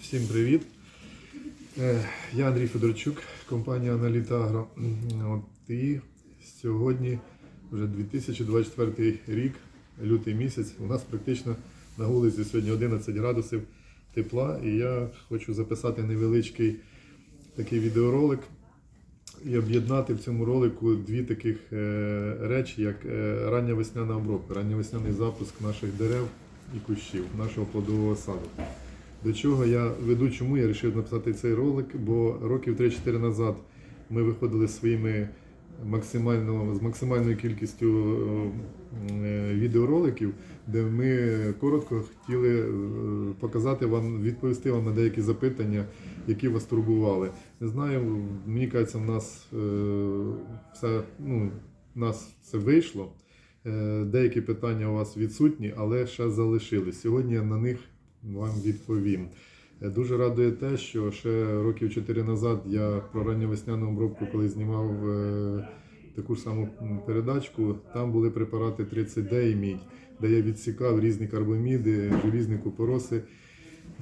Всім привіт. Е, Я Андрій Федорчук, компанія Аналіта Агро. От і сьогодні вже 2024 рік, лютий місяць. У нас практично на вулиці сьогодні 11 градусів тепла. І я хочу записати невеличкий такий відеоролик і об'єднати в цьому ролику дві таких е, речі, як е, рання весняна обробка, рання весняний запуск наших дерев і кущів, нашого плодового саду. До чого я веду, чому я вирішив написати цей ролик, бо років 3-4 назад ми виходили своїми максимально, з максимальною кількістю е, відеороликів, де ми коротко хотіли е, показати вам, відповісти вам на деякі запитання, які вас турбували. Не знаю, мені кажеться, в нас е, все, ну, нас все вийшло. Деякі питання у вас відсутні, але ще залишились. Сьогодні я на них вам відповім. Е, Дуже радує те, що ще років 4 назад я про ранньовесняну обробку, коли знімав е, таку ж саму передачку, там були препарати 30D і мідь, де я відсікав різні карбоміди, желізні купороси,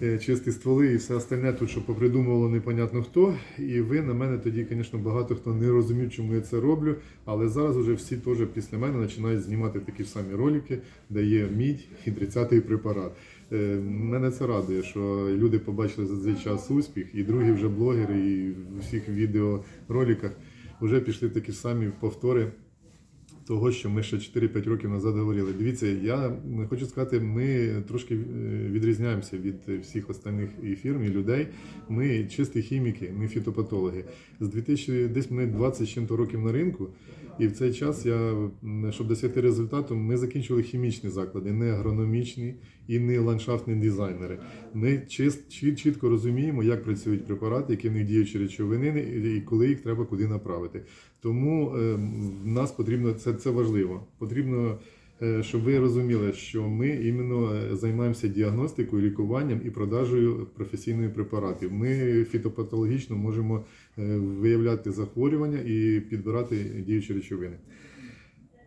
е, чисті стволи і все остальне тут, що попридумувало непонятно хто. І ви на мене тоді, звісно, багато хто не розумів, чому я це роблю. Але зараз вже всі теж після мене починають знімати такі ж самі ролики, де є мідь і 30-й препарат. Е, Мене це радує, що люди побачили за цей час успіх, і другі вже блогери, і в усіх відеороликах вже пішли такі самі повтори того, що ми ще 4-5 років назад говорили. Дивіться, я хочу сказати, ми трошки е, відрізняємося від всіх остальних і фірм, і людей. Ми чисті хіміки, ми фітопатологи. З 2000, десь ми 20 з чим-то років на ринку. І в цей час я, щоб досягти результату, ми закінчили хімічні заклади, не агрономічні і не ландшафтні дизайнери. Ми чист, чіт- чітко розуміємо, як працюють препарати, які в них діючі речовини, і коли їх треба куди направити. Тому е, нас потрібно це, це важливо. Потрібно, е, щоб ви розуміли, що ми іменно е, займаємося діагностикою, лікуванням і продажею професійних препаратів. Ми фітопатологічно можемо е, виявляти захворювання і підбирати діючі речовини.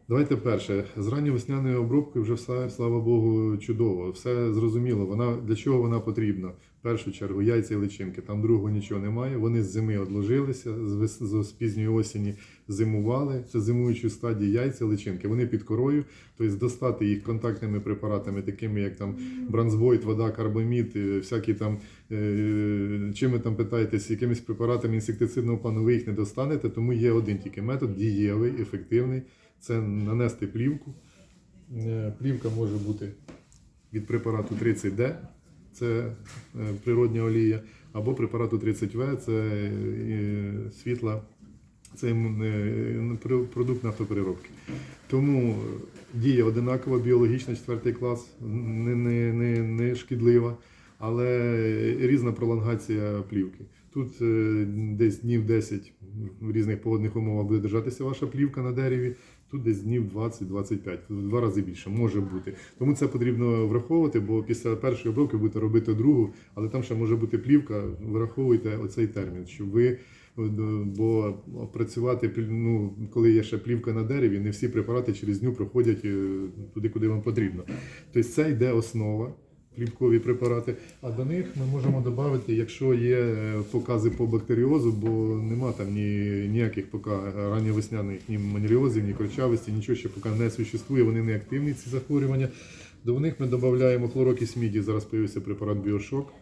Давайте перше. З ранньовесняною обробкою вже все, слава Богу, чудово. Все зрозуміло. Вона для чого вона потрібна? Першу чергу яйця і личинки. Там другого нічого немає. Вони з зими одложилися, з, пізньої осені зимували. Це зимуючі стадії яйця, личинки. Вони під корою, тобто достати їх контактними препаратами, такими як там бранзбойт, вода, карбамід, е, всякі там е, чим ви там питаєтесь, якимись препаратами інсектицидного плану, ви їх не достанете. Тому є один тільки метод дієвий, ефективний. Це нанести плівку. Е, Плівка може бути від препарату 30D, це е, природня олія, або препарату 30В, це е, світла, це е, продукт нафтопереробки. Тому дія одинакова, біологічна, четвертий клас, не, не, не, не шкідлива, але різна пролонгація плівки. Тут десь днів 10 в різних погодних умовах буде держатися ваша плівка на дереві. Тут десь днів 20-25, в два рази більше може бути. Тому це потрібно враховувати, бо після першої обробки будете робити другу, але там ще може бути плівка. Враховуйте оцей термін, щоб ви. Бо працювати ну, коли є ще плівка на дереві, не всі препарати через ню проходять е, туди, куди вам потрібно. Тобто це йде основа, плівкові препарати. А до них ми можемо додати, якщо є е, покази по бактеріозу, бо нема там ні, ніяких поки ранньовесняних ні манеріозів, ні корчавості, нічого ще поки не существує, вони не активні, ці захворювання. До них ми додаємо хлорокіс міді, зараз появився препарат Біошок.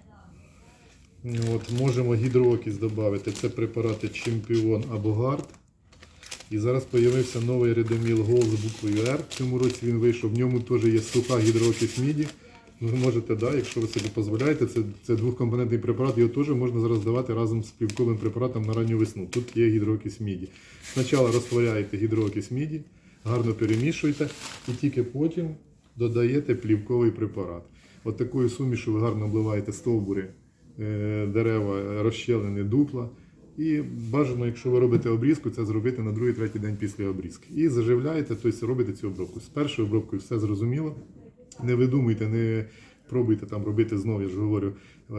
От, можемо гідроокіс додати. Це препарати Чемпіон або Гард. І зараз з'явився новий Редоміл Гол з буквою R. В цьому році він вийшов. В ньому теж є суха гідроокіс міді. Ви можете, да, якщо ви собі дозволяєте, це, це двохкомпонентний препарат, його теж можна зараз давати разом з плівковим препаратом на ранню весну. Тут є гідроокіс міді. Спочатку розтворяєте гідроокіс міді, гарно перемішуєте і тільки потім додаєте плівковий препарат. От такою сумішу ви гарно обливаєте стовбури, е, дерева, розщелини, дупла. І бажано, якщо ви робите обрізку, це зробити на другий-третій день після обрізки. І заживляєте, тобто робите цю обробку. З першою обробкою все зрозуміло. Не видумуйте, не пробуйте там робити знову, я ж говорю, е,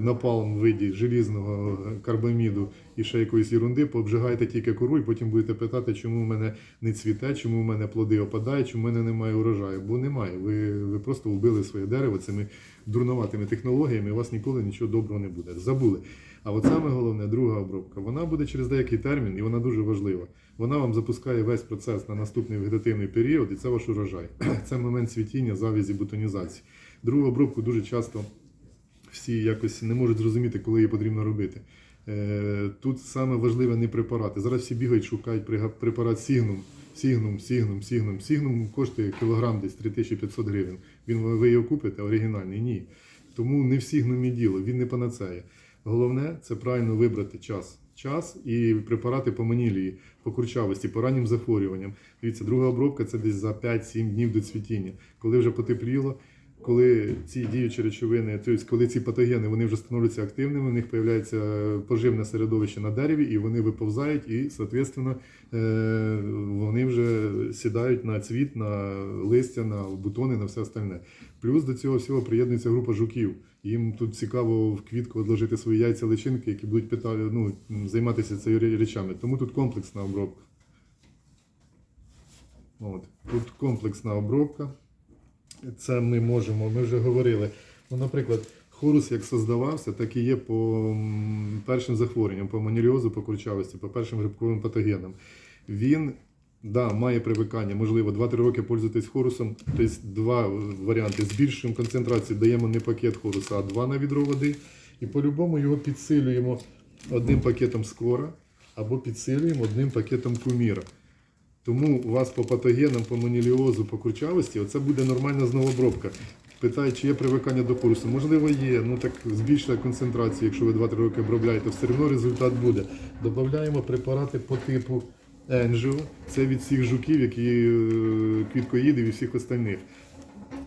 напалм в виді желізного карбаміду і ще якоїсь ерунди, пообжигайте тільки кору, і потім будете питати, чому в мене не цвіте, чому в мене плоди опадають, чому в мене немає урожаю. Бо немає. Ви, ви просто вбили своє дерево цими дурноватими технологіями, у вас ніколи нічого доброго не буде. Забули. А от саме головне, друга обробка, вона буде через деякий термін, і вона дуже важлива. Вона вам запускає весь процес на наступний вегетативний період, і це ваш урожай. Це момент цвітіння, завязі, бутонізації. Другу обробку дуже часто всі якось не можуть зрозуміти, коли її потрібно робити. Е, Тут саме важливе не препарати. Зараз всі бігають, шукають препарат Сігнум. Сігнум, Сігнум, Сігнум. Сігнум коштує кілограм десь 3500 гривень. Він ви його купите, оригінальний? Ні. Тому не в Сігнумі діло, він не панацея. Головне це правильно вибрати час. Час і препарати по манілії, по курчавості, по раннім захворюванням. Дивіться, друга обробка це десь за 5-7 днів до цвітіння. Коли вже потепліло, коли ці діючі речовини, тобто коли ці патогени вони вже становляться активними, в них з'являється поживне середовище на дереві, і вони виповзають, і, соответственно, е, вони вже сідають на цвіт, на листя, на бутони, на все остальне. Плюс до цього всього приєднується група жуків. Їм тут цікаво в квітку відложити свої яйця личинки, які будуть питати, ну, займатися цією речами. Тому тут комплексна обробка. От. Тут комплексна обробка. Це ми можемо, ми вже говорили. Ну, наприклад, хорус як создавався, так і є по першим захворюванням, по маніліозу, по курчавості, по першим грибковим патогенам. Він да, має привикання, можливо, 2-3 роки пользуйтесь хорусом. Тобто два варіанти. Збільшуємо концентрацію, даємо не пакет хоруса, а два на відро води. І по-любому його підсилюємо одним пакетом скора або підсилюємо одним пакетом куміра. Тому у вас по патогенам, по маніліозу, по курчавості, оце буде нормальна знову обробка. Питають, чи є привикання до курсу. Можливо, є. Ну так збільшує концентрацію, якщо ви 2-3 роки обробляєте, все одно результат буде. Додаємо препарати по типу Енжіо. Це від всіх жуків, які е, квіткоїдів і всіх остальних.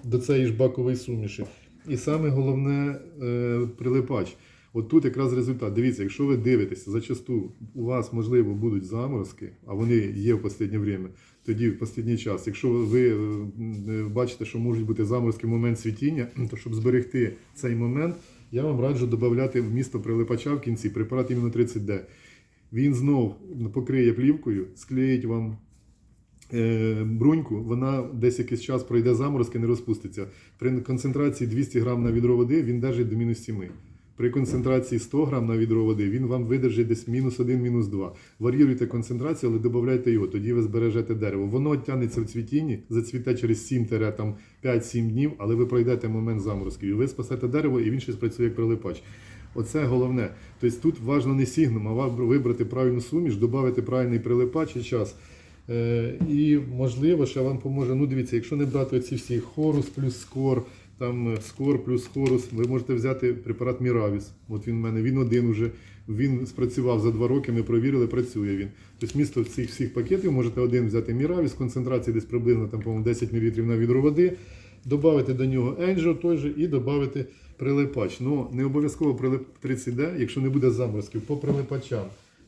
До цієї ж бакової суміші. І саме головне е, прилипач. От тут якраз результат. Дивіться, якщо ви дивитеся, зачасту у вас, можливо, будуть заморозки, а вони є в останнє время, тоді в останній час. Якщо ви е, бачите, що можуть бути заморозки в момент цвітіння, то щоб зберегти цей момент, я вам раджу додати в місто прилипача в кінці препарат іменно 30D. Він знов покриє плівкою, склеїть вам е, бруньку, вона десь якийсь час пройде заморозки, не розпуститься. При концентрації 200 грам на відро води він держить до мінус 7. При концентрації 100 грам на відро води він вам видержить десь мінус 1, мінус 2. Варіюйте концентрацію, але додавайте його, тоді ви збережете дерево. Воно тягнеться в цвітінні, зацвіте через 7 там 5-7 днів, але ви пройдете момент заморозків. І ви спасете дерево, і він ще спрацює як прилипач. Оце головне. Тобто тут важливо не сігнум, а вибрати правильну суміш, додати правильний прилипач і час. Е, і можливо, ще вам поможе. Ну, дивіться, якщо не брати оці всі хорус плюс скор, там е, скор плюс хорус, ви можете взяти препарат Міравіс. От він в мене, він один уже. Він спрацював за два роки, ми провірили, працює він. Тобто місто цих всіх пакетів можете один взяти Міравіс, концентрації десь приблизно там, по-моєму, 10 мл на відро води, додати до нього Енджо той же і додати прилипач. Ну, не обов'язково прилип 30D, якщо не буде заморозків, по прилипачам.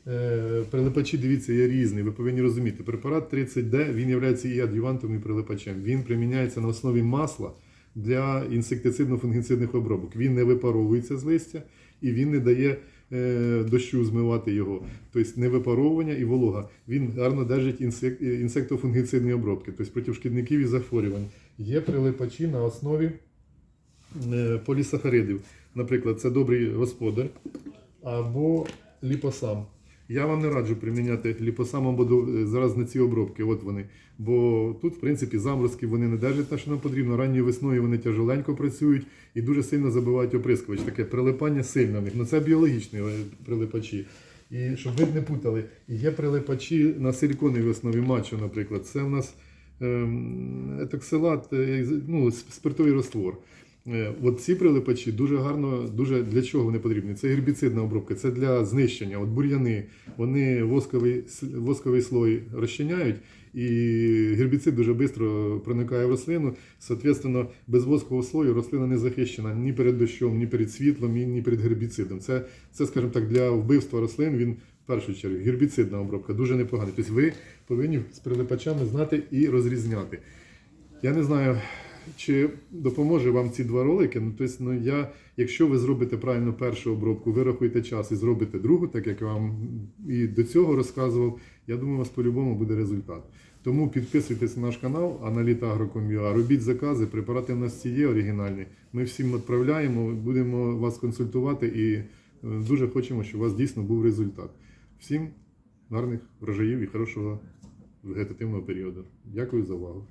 Е, Прилипачі, дивіться, є різні. Ви повинні розуміти. Препарат 30D він є і адювантом, і прилипачем. Він приміняється на основі масла для інсектицидно-фунгіцидних обробок. Він не випаровується з листя і він не дає е, дощу змивати його. Тобто не випаровування і волога. Він гарно держить інсек, інсектофунгіцидні обробки, тобто проти шкідників і захворювань. Є прилипачі на основі полісахаридів. Наприклад, це добрий господар або ліпосам. Я вам не раджу приміняти ліпосам або е, зараз на ці обробки. От вони. Бо тут, в принципі, заморозки вони не держать те, що нам потрібно. Ранньою весною вони тяжеленько працюють і дуже сильно забивають оприскувач. Таке прилипання сильне. Ну це біологічні е, прилипачі. І щоб ви не путали, є прилипачі на силіконовій основі матчу, наприклад. Це в нас ем, етоксилат, е, ну, спиртовий раствор. Е, От ці прилипачі дуже гарно, дуже для чого вони потрібні? Це гербіцидна обробка, це для знищення. От бур'яни, вони восковий, восковий слой розчиняють, і гербіцид дуже швидко проникає в рослину. Соответственно, без воскового слою рослина не захищена ні перед дощом, ні перед світлом, ні, перед гербіцидом. Це, це, скажімо так, для вбивства рослин він в першу чергу гербіцидна обробка, дуже непогана. Тобто ви повинні з прилипачами знати і розрізняти. Я не знаю, чи допоможе вам ці два ролики? Ну, тобто, ну, я, якщо ви зробите правильно першу обробку, вирахуєте час і зробите другу, так як я вам і до цього розказував, я думаю, у вас по-любому буде результат. Тому підписуйтесь на наш канал Аналітагрокомюа. Робіть закази, препарати в нас всі є оригінальні. Ми всім відправляємо, будемо вас консультувати і е, дуже хочемо, щоб у вас дійсно був результат. Всім гарних врожаїв і хорошого вегетативного періоду. Дякую за увагу.